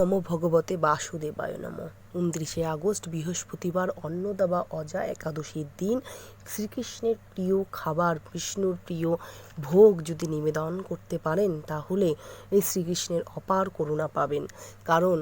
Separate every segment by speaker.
Speaker 1: নম ভগবতে বাসুদেবায় নম উনত্রিশে আগস্ট বৃহস্পতিবার অন্নদাবা অজা একাদশীর দিন শ্রীকৃষ্ণের প্রিয় খাবার বিষ্ণুর প্রিয় ভোগ যদি নিবেদন করতে পারেন তাহলে এই শ্রীকৃষ্ণের অপার করুণা পাবেন কারণ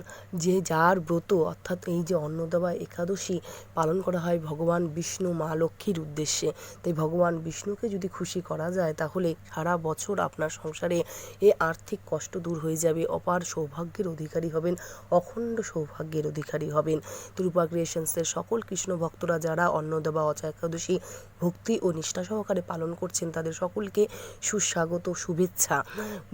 Speaker 1: যে যার ব্রত অর্থাৎ এই যে অন্নদাবা একাদশী পালন করা হয় ভগবান বিষ্ণু মা লক্ষ্মীর উদ্দেশ্যে তাই ভগবান বিষ্ণুকে যদি খুশি করা যায় তাহলে সারা বছর আপনার সংসারে এ আর্থিক কষ্ট দূর হয়ে যাবে অপার সৌভাগ্যের অধিকারী হবেন অখণ্ড সৌভাগ্যের অধিকারী হবেন ত্রিপা ক্রিয়েশনসের সকল কৃষ্ণ ভক্তরা যারা অন্নদাবা অচা একাদশী ভক্তি ও নিষ্ঠা সহকারে পালন করছেন তাদের সকলকে সুস্বাগত শুভেচ্ছা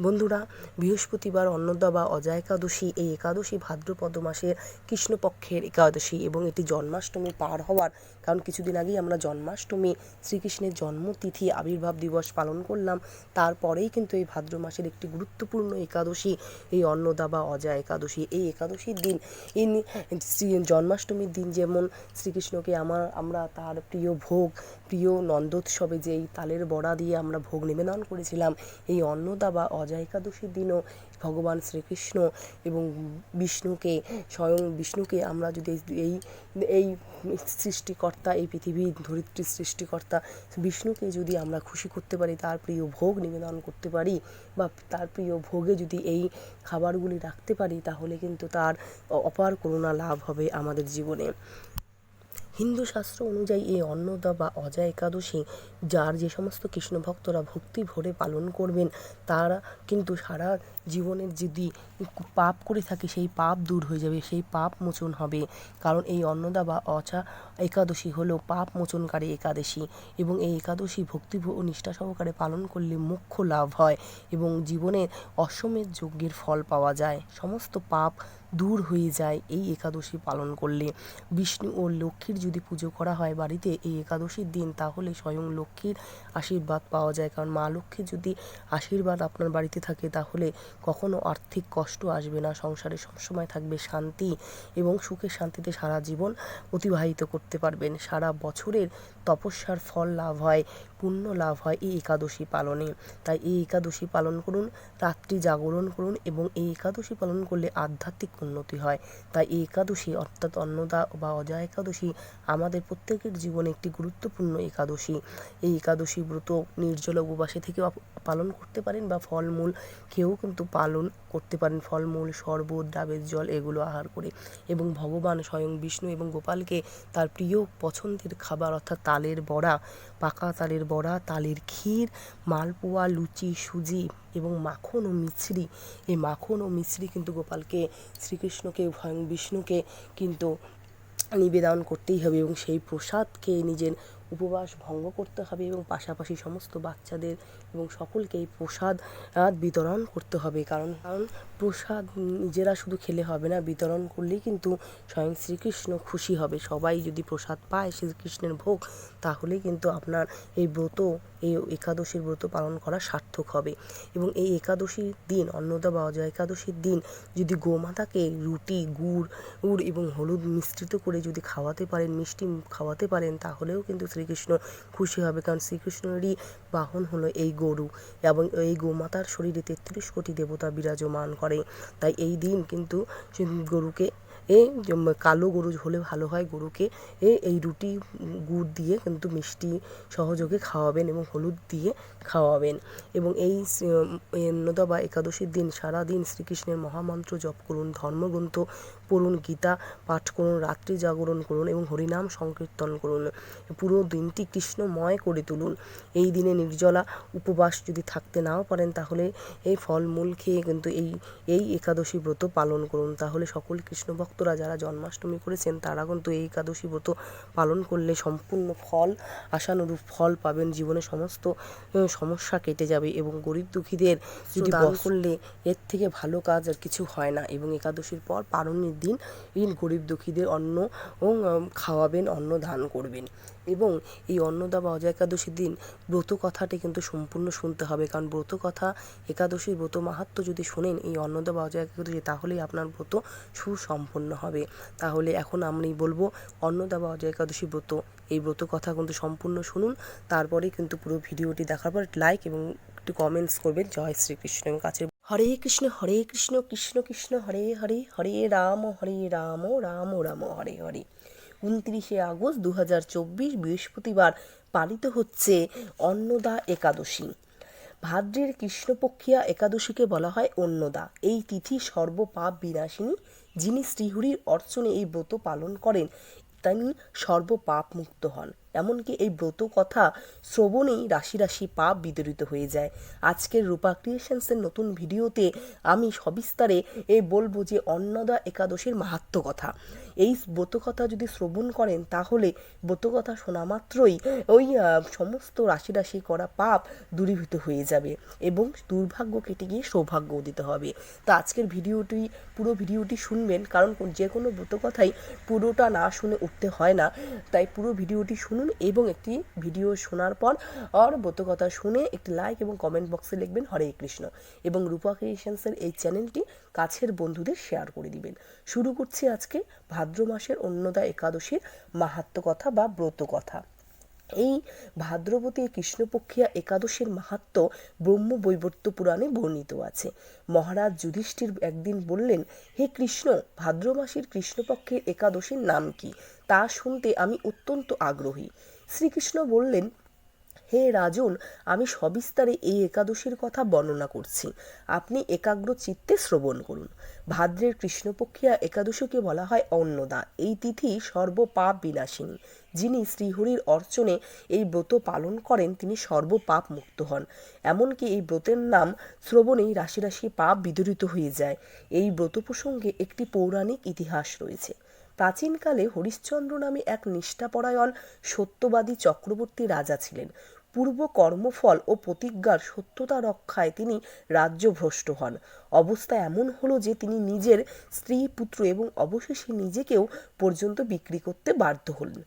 Speaker 1: বন্ধুরা বৃহস্পতিবার অন্নদা বা অজয় একাদশী এই একাদশী ভাদ্রপদ মাসের কৃষ্ণপক্ষের একাদশী এবং এটি জন্মাষ্টমী পার হওয়ার কারণ কিছুদিন আগেই আমরা জন্মাষ্টমী শ্রীকৃষ্ণের জন্মতিথি আবির্ভাব দিবস পালন করলাম তারপরেই কিন্তু এই ভাদ্র মাসের একটি গুরুত্বপূর্ণ একাদশী এই অন্নদা বা অজয় একাদশী এই একাদশীর দিন ইন জন্মাষ্টমীর দিন যেমন শ্রীকৃষ্ণকে আমার আমরা তার প্রিয় ভোগ প্রিয় নন্দোৎসবে যেই তালের বড়া দিয়ে আমরা ভোগ নিবেদন করেছিলাম এই অন্নদা বা একাদশীর দিনও ভগবান শ্রীকৃষ্ণ এবং বিষ্ণুকে স্বয়ং বিষ্ণুকে আমরা যদি এই এই সৃষ্টিকর্তা এই পৃথিবীর ধরিত্রীর সৃষ্টিকর্তা বিষ্ণুকে যদি আমরা খুশি করতে পারি তার প্রিয় ভোগ নিবেদন করতে পারি বা তার প্রিয় ভোগে যদি এই খাবারগুলি রাখতে পারি তাহলে কিন্তু তার অপার করুণা লাভ হবে আমাদের জীবনে হিন্দু শাস্ত্র অনুযায়ী এই অন্নদা বা অজা একাদশী যার যে সমস্ত কৃষ্ণ ভক্তরা ভক্তি ভরে পালন করবেন তারা কিন্তু সারা জীবনের যদি পাপ করে থাকে সেই পাপ দূর হয়ে যাবে সেই পাপ মোচন হবে কারণ এই অন্নদা বা অচা একাদশী হলো পাপ মোচনকারী একাদশী এবং এই একাদশী ভক্তি ও নিষ্ঠা সহকারে পালন করলে মুখ্য লাভ হয় এবং জীবনের অসমের যজ্ঞের ফল পাওয়া যায় সমস্ত পাপ দূর হয়ে যায় এই একাদশী পালন করলে বিষ্ণু ও লক্ষ্মীর যদি পুজো করা হয় বাড়িতে এই একাদশীর দিন তাহলে স্বয়ং লক্ষ্মীর আশীর্বাদ পাওয়া যায় কারণ মা লক্ষ্মীর যদি আশীর্বাদ আপনার বাড়িতে থাকে তাহলে কখনো আর্থিক কষ্ট আসবে না সংসারে সবসময় থাকবে শান্তি এবং সুখের শান্তিতে সারা জীবন অতিবাহিত করতে পারবেন সারা বছরের তপস্যার ফল লাভ হয় পুণ্য লাভ হয় এই একাদশী পালনে তাই এই একাদশী পালন করুন রাত্রি জাগরণ করুন এবং এই একাদশী পালন করলে আধ্যাত্মিক উন্নতি হয় তাই এই একাদশী অর্থাৎ অন্নদা বা অজা একাদশী আমাদের প্রত্যেকের জীবনে একটি গুরুত্বপূর্ণ একাদশী এই একাদশী ব্রত নির্জল উপবাসে থেকে পালন করতে পারেন বা ফলমূল খেয়েও কিন্তু পালন করতে পারেন ফলমূল শরবত ডাবের জল এগুলো আহার করে এবং ভগবান স্বয়ং বিষ্ণু এবং গোপালকে তার প্রিয় পছন্দের খাবার অর্থাৎ তালের বড়া পাকা তালের বড়া তালের ক্ষীর মালপোয়া লুচি সুজি এবং মাখন ও মিছরি এই মাখন ও মিছরি কিন্তু গোপালকে শ্রীকৃষ্ণকে ভয়ং বিষ্ণুকে কিন্তু নিবেদন করতেই হবে এবং সেই প্রসাদকে নিজের উপবাস ভঙ্গ করতে হবে এবং পাশাপাশি সমস্ত বাচ্চাদের এবং সকলকে এই প্রসাদ বিতরণ করতে হবে কারণ কারণ প্রসাদ নিজেরা শুধু খেলে হবে না বিতরণ করলেই কিন্তু স্বয়ং শ্রীকৃষ্ণ খুশি হবে সবাই যদি প্রসাদ পায় শ্রীকৃষ্ণের ভোগ তাহলে কিন্তু আপনার এই ব্রত এই একাদশীর ব্রত পালন করা সার্থক হবে এবং এই একাদশীর দিন অন্নদা বাজয়া একাদশীর দিন যদি গোমাতাকে রুটি গুড় গুড় এবং হলুদ মিশ্রিত করে যদি খাওয়াতে পারেন মিষ্টি খাওয়াতে পারেন তাহলেও কিন্তু শ্রীকৃষ্ণ খুশি হবে কারণ শ্রীকৃষ্ণেরই বাহন হলো এই গরু এবং এই গোমাতার শরীরে তেত্রিশ কোটি দেবতা বিরাজমান করে তাই এই দিন কিন্তু গরুকে এই কালো গরু হলে ভালো হয় গরুকে এই রুটি গুড় দিয়ে কিন্তু মিষ্টি সহযোগে খাওয়াবেন এবং হলুদ দিয়ে খাওয়াবেন এবং এই অন্নদা বা একাদশীর দিন সারাদিন শ্রীকৃষ্ণের মহামন্ত্র জপ করুন ধর্মগ্রন্থ পড়ুন গীতা পাঠ করুন রাত্রি জাগরণ করুন এবং হরিনাম সংকীর্তন করুন পুরো দিনটি কৃষ্ণময় করে তুলুন এই দিনে নির্জলা উপবাস যদি থাকতে নাও পারেন তাহলে এই ফলমূল খেয়ে কিন্তু এই এই একাদশী ব্রত পালন করুন তাহলে সকল কৃষ্ণ ভক্তরা যারা জন্মাষ্টমী করেছেন তারা কিন্তু এই একাদশী ব্রত পালন করলে সম্পূর্ণ ফল আশানুরূপ ফল পাবেন জীবনে সমস্ত সমস্যা কেটে যাবে এবং গরিব দুঃখীদের যদি করলে এর থেকে ভালো কাজ আর কিছু হয় না এবং একাদশীর পর পালন দিন গরিব দুঃখীদের অন্ন খাওয়াবেন অন্ন দান করবেন এবং এই অন্নদাবা অজয় একাদশীর দিন ব্রত কথাটি কিন্তু সম্পূর্ণ শুনতে হবে কারণ ব্রত কথা একাদশীর ব্রত মাহাত্ম যদি শোনেন এই অন্নদাবা অজয় একাদশী তাহলেই আপনার ব্রত সুসম্পন্ন হবে তাহলে এখন আমি বলবো অন্নদাবা অজয় একাদশী ব্রত এই ব্রত কথা কিন্তু সম্পূর্ণ শুনুন তারপরে কিন্তু পুরো ভিডিওটি দেখার পর লাইক এবং একটু কমেন্টস করবেন জয় শ্রীকৃষ্ণ এবং হরে কৃষ্ণ হরে কৃষ্ণ কৃষ্ণ কৃষ্ণ হরে হরে হরে রাম হরে রাম রাম রাম হরে হরে উনত্রিশে আগস্ট দু হাজার চব্বিশ বৃহস্পতিবার পালিত হচ্ছে অন্নদা একাদশী ভাদ্রের কৃষ্ণপক্ষিয়া একাদশীকে বলা হয় অন্নদা এই তিথি সর্বপাপ বিনাশিনী যিনি শ্রীহরির অর্চনে এই ব্রত পালন করেন তিনি সর্বপাপ মুক্ত হন এমনকি এই ব্রত কথা শ্রবণেই রাশি রাশি পাপ বিদরিত হয়ে যায় আজকের রূপা ক্রিয়েশনসের নতুন ভিডিওতে আমি সবিস্তারে এ বলবো যে অন্নদা একাদশীর মাহাত্ম কথা এই ব্রতকথা যদি শ্রবণ করেন তাহলে ব্রতকথা শোনা মাত্রই ওই সমস্ত রাশি রাশি করা পাপ দূরীভূত হয়ে যাবে এবং দুর্ভাগ্য কেটে গিয়ে সৌভাগ্য দিতে হবে তা আজকের ভিডিওটি পুরো ভিডিওটি শুনবেন কারণ যে কোনো ব্রতকথাই পুরোটা না শুনে উঠতে হয় না তাই পুরো ভিডিওটি শুন শুনুন এবং একটি ভিডিও শোনার পর অর কথা শুনে একটি লাইক এবং কমেন্ট বক্সে লিখবেন হরে কৃষ্ণ এবং রূপা ক্রিয়েশনসের এই চ্যানেলটি কাছের বন্ধুদের শেয়ার করে দিবেন শুরু করছি আজকে ভাদ্র মাসের অন্নদা একাদশীর মাহাত্ম কথা বা ব্রত কথা এই ভাদ্রবতী কৃষ্ণপক্ষিয়া একাদশীর মাহাত্ম ব্রহ্ম বৈবর্ত পুরাণে বর্ণিত আছে মহারাজ যুধিষ্ঠির একদিন বললেন হে কৃষ্ণ ভাদ্রমাসীর কৃষ্ণপক্ষের একাদশীর নাম কি তা শুনতে আমি অত্যন্ত আগ্রহী শ্রীকৃষ্ণ বললেন হে রাজন আমি সবিস্তারে এই একাদশীর কথা বর্ণনা করছি আপনি একাগ্র চিত্তে শ্রবণ করুন ভাদ্রের কৃষ্ণপক্ষিয়া একাদশীকে বলা হয় অন্নদা এই তিথি সর্বপাপ বিনাশিনী যিনি শ্রীহরির অর্চনে এই ব্রত পালন করেন তিনি সর্বপাপ মুক্ত হন এমনকি এই ব্রতের নাম শ্রবণেই রাশি রাশি পাপ বিদরিত হয়ে যায় এই ব্রত প্রসঙ্গে একটি পৌরাণিক ইতিহাস রয়েছে প্রাচীনকালে হরিশ্চন্দ্র নামে এক নিষ্ঠাপরায়ণ সত্যবাদী চক্রবর্তী রাজা ছিলেন পূর্ব কর্মফল ও প্রতিজ্ঞার সত্যতা রক্ষায় তিনি রাজ্য ভ্রষ্ট হন অবস্থা এমন হল যে তিনি নিজের স্ত্রী পুত্র এবং অবশেষে নিজেকেও পর্যন্ত বিক্রি করতে বাধ্য হলেন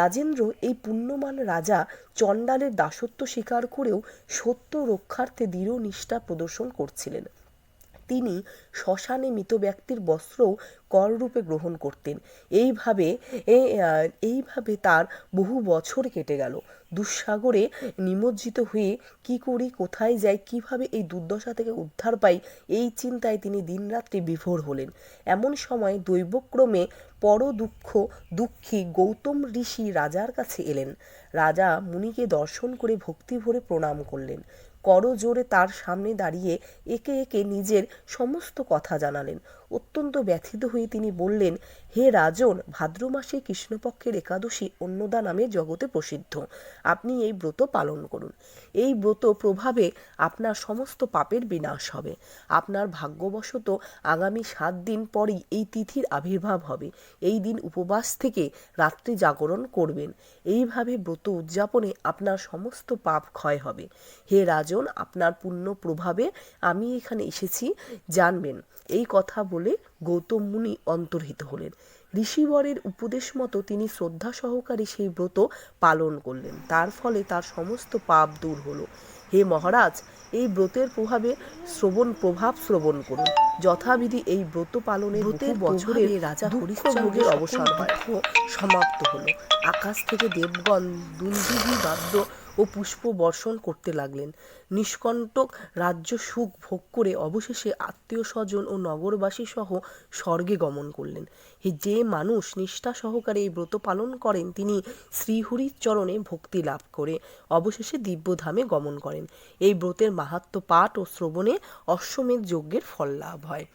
Speaker 1: রাজেন্দ্র এই পুণ্যমান রাজা চণ্ডালের দাসত্ব স্বীকার করেও সত্য রক্ষার্থে দৃঢ় নিষ্ঠা প্রদর্শন করছিলেন তিনি শ্মশানে মৃত ব্যক্তির বস্ত্রও কররূপে গ্রহণ করতেন এইভাবে এইভাবে তার বহু বছর কেটে গেল দুঃসাগরে নিমজ্জিত হয়ে কি করি কোথায় যাই কিভাবে এই দুর্দশা থেকে উদ্ধার পাই এই চিন্তায় তিনি দিনরাত্রি বিভোর হলেন এমন সময় দৈবক্রমে পর দুঃখ দুঃখী গৌতম ঋষি রাজার কাছে এলেন রাজা মুনিকে দর্শন করে ভক্তি ভরে প্রণাম করলেন করজোরে তার সামনে দাঁড়িয়ে একে একে নিজের সমস্ত কথা জানালেন অত্যন্ত ব্যথিত হয়ে তিনি বললেন হে রাজন ভাদ্র মাসে কৃষ্ণপক্ষের একাদশী অন্নদা নামে জগতে প্রসিদ্ধ আপনি এই ব্রত পালন করুন এই ব্রত প্রভাবে আপনার সমস্ত পাপের বিনাশ হবে আপনার ভাগ্যবশত আগামী সাত দিন পরেই এই তিথির আবির্ভাব হবে এই দিন উপবাস থেকে রাত্রি জাগরণ করবেন এইভাবে ব্রত উদযাপনে আপনার সমস্ত পাপ ক্ষয় হবে হে রাজন একজন আপনার পূর্ণ প্রভাবে আমি এখানে এসেছি জানবেন এই কথা বলে গৌতম মুনি অন্তর্হিত হলেন ঋষিবরের উপদেশ মতো তিনি শ্রদ্ধা সহকারে সেই ব্রত পালন করলেন তার ফলে তার সমস্ত পাপ দূর হলো হে মহারাজ এই ব্রতের প্রভাবে শ্রবণ প্রভাব শ্রবণ করুন যথাবিধি এই ব্রত পালনে ব্রতের বছরে রাজা হরিশ্চন্দ্রের অবসান সমাপ্ত হলো আকাশ থেকে দেবগণ দুর্যোগী বাদ্য ও পুষ্প বর্ষণ করতে লাগলেন নিষ্কণ্টক রাজ্য সুখ ভোগ করে অবশেষে আত্মীয় স্বজন ও নগরবাসী সহ স্বর্গে গমন করলেন যে মানুষ নিষ্ঠা সহকারে এই ব্রত পালন করেন তিনি শ্রীহরির চরণে ভক্তি লাভ করে অবশেষে দিব্যধামে গমন করেন এই ব্রতের মাহাত্ম পাঠ ও শ্রবণে অশ্বমেধ যজ্ঞের ফল লাভ হয়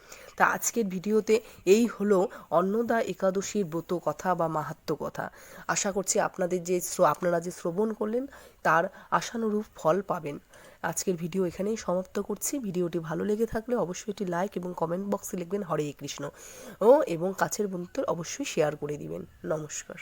Speaker 1: তা আজকের ভিডিওতে এই হলো অন্নদা একাদশীর ব্রত কথা বা মাহাত্ম কথা আশা করছি আপনাদের যে আপনারা যে শ্রবণ করলেন তার আশানুরূপ ফল পাবেন আজকের ভিডিও এখানেই সমাপ্ত করছি ভিডিওটি ভালো লেগে থাকলে অবশ্যই এটি লাইক এবং কমেন্ট বক্সে লিখবেন হরে কৃষ্ণ ও এবং কাছের বন্ধুত্ব অবশ্যই শেয়ার করে দিবেন নমস্কার